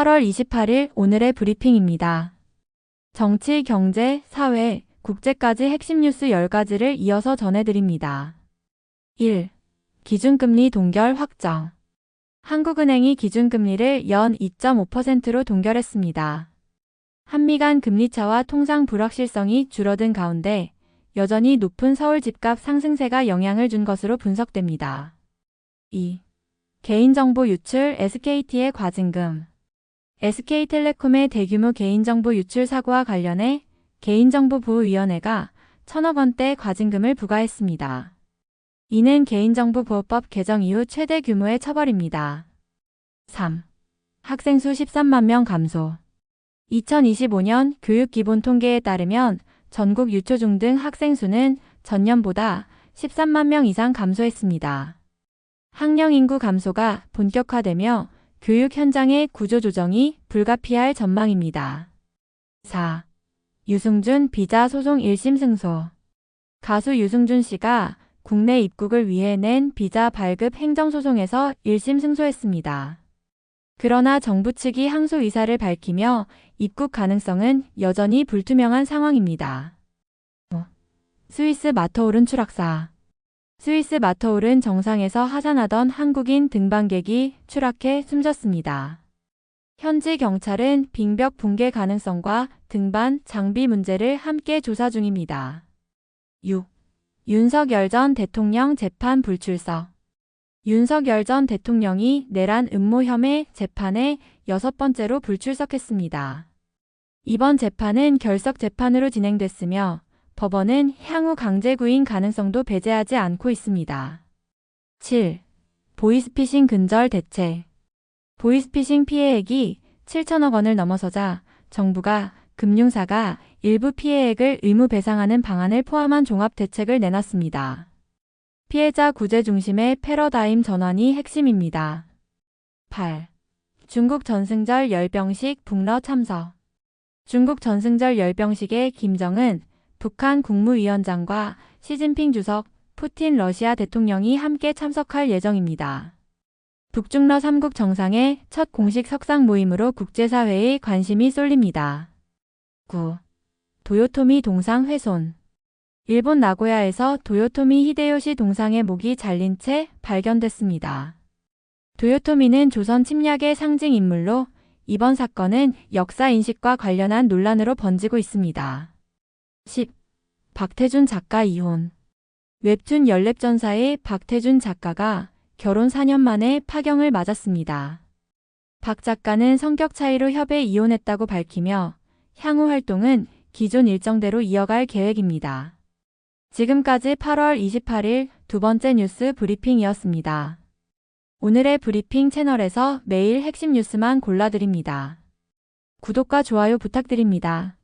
8월 28일 오늘의 브리핑입니다. 정치, 경제, 사회, 국제까지 핵심 뉴스 10가지를 이어서 전해드립니다. 1. 기준금리 동결 확정. 한국은행이 기준금리를 연 2.5%로 동결했습니다. 한미 간 금리차와 통상 불확실성이 줄어든 가운데 여전히 높은 서울 집값 상승세가 영향을 준 것으로 분석됩니다. 2. 개인정보 유출 SKT의 과징금. SK텔레콤의 대규모 개인정보 유출 사고와 관련해 개인정보보호위원회가 천억 원대 과징금을 부과했습니다. 이는 개인정보보호법 개정 이후 최대 규모의 처벌입니다. 3. 학생 수 13만 명 감소. 2025년 교육기본통계에 따르면 전국 유초중 등 학생 수는 전년보다 13만 명 이상 감소했습니다. 학령 인구 감소가 본격화되며 교육 현장의 구조조정이 불가피할 전망입니다. 4. 유승준 비자 소송 1심 승소. 가수 유승준 씨가 국내 입국을 위해 낸 비자 발급 행정소송에서 1심 승소했습니다. 그러나 정부 측이 항소 의사를 밝히며 입국 가능성은 여전히 불투명한 상황입니다. 스위스 마터오른 추락사. 스위스 마터오른 정상에서 하산하던 한국인 등반객이 추락해 숨졌습니다. 현지 경찰은 빙벽 붕괴 가능성과 등반 장비 문제를 함께 조사 중입니다. 6. 윤석열 전 대통령 재판 불출석. 윤석열 전 대통령이 내란 음모 혐의 재판에 여섯 번째로 불출석했습니다. 이번 재판은 결석 재판으로 진행됐으며 법원은 향후 강제 구인 가능성도 배제하지 않고 있습니다. 7. 보이스피싱 근절 대책. 보이스피싱 피해액이 7천억 원을 넘어서자 정부가 금융사가 일부 피해액을 의무 배상하는 방안을 포함한 종합 대책을 내놨습니다. 피해자 구제 중심의 패러다임 전환이 핵심입니다. 8. 중국 전승절 열병식 북러 참석. 중국 전승절 열병식에 김정은 북한 국무위원장과 시진핑 주석, 푸틴 러시아 대통령이 함께 참석할 예정입니다. 북중러 3국 정상의 첫 공식 석상 모임으로 국제사회의 관심이 쏠립니다. 9. 도요토미 동상 훼손. 일본 나고야에서 도요토미 히데요시 동상의 목이 잘린 채 발견됐습니다. 도요토미는 조선 침략의 상징 인물로 이번 사건은 역사 인식과 관련한 논란으로 번지고 있습니다. 10. 박태준 작가 이혼. 웹툰 연랩전사의 박태준 작가가 결혼 4년 만에 파경을 맞았습니다. 박 작가는 성격 차이로 협에 이혼했다고 밝히며 향후 활동은 기존 일정대로 이어갈 계획입니다. 지금까지 8월 28일 두 번째 뉴스 브리핑이었습니다. 오늘의 브리핑 채널에서 매일 핵심 뉴스만 골라드립니다. 구독과 좋아요 부탁드립니다.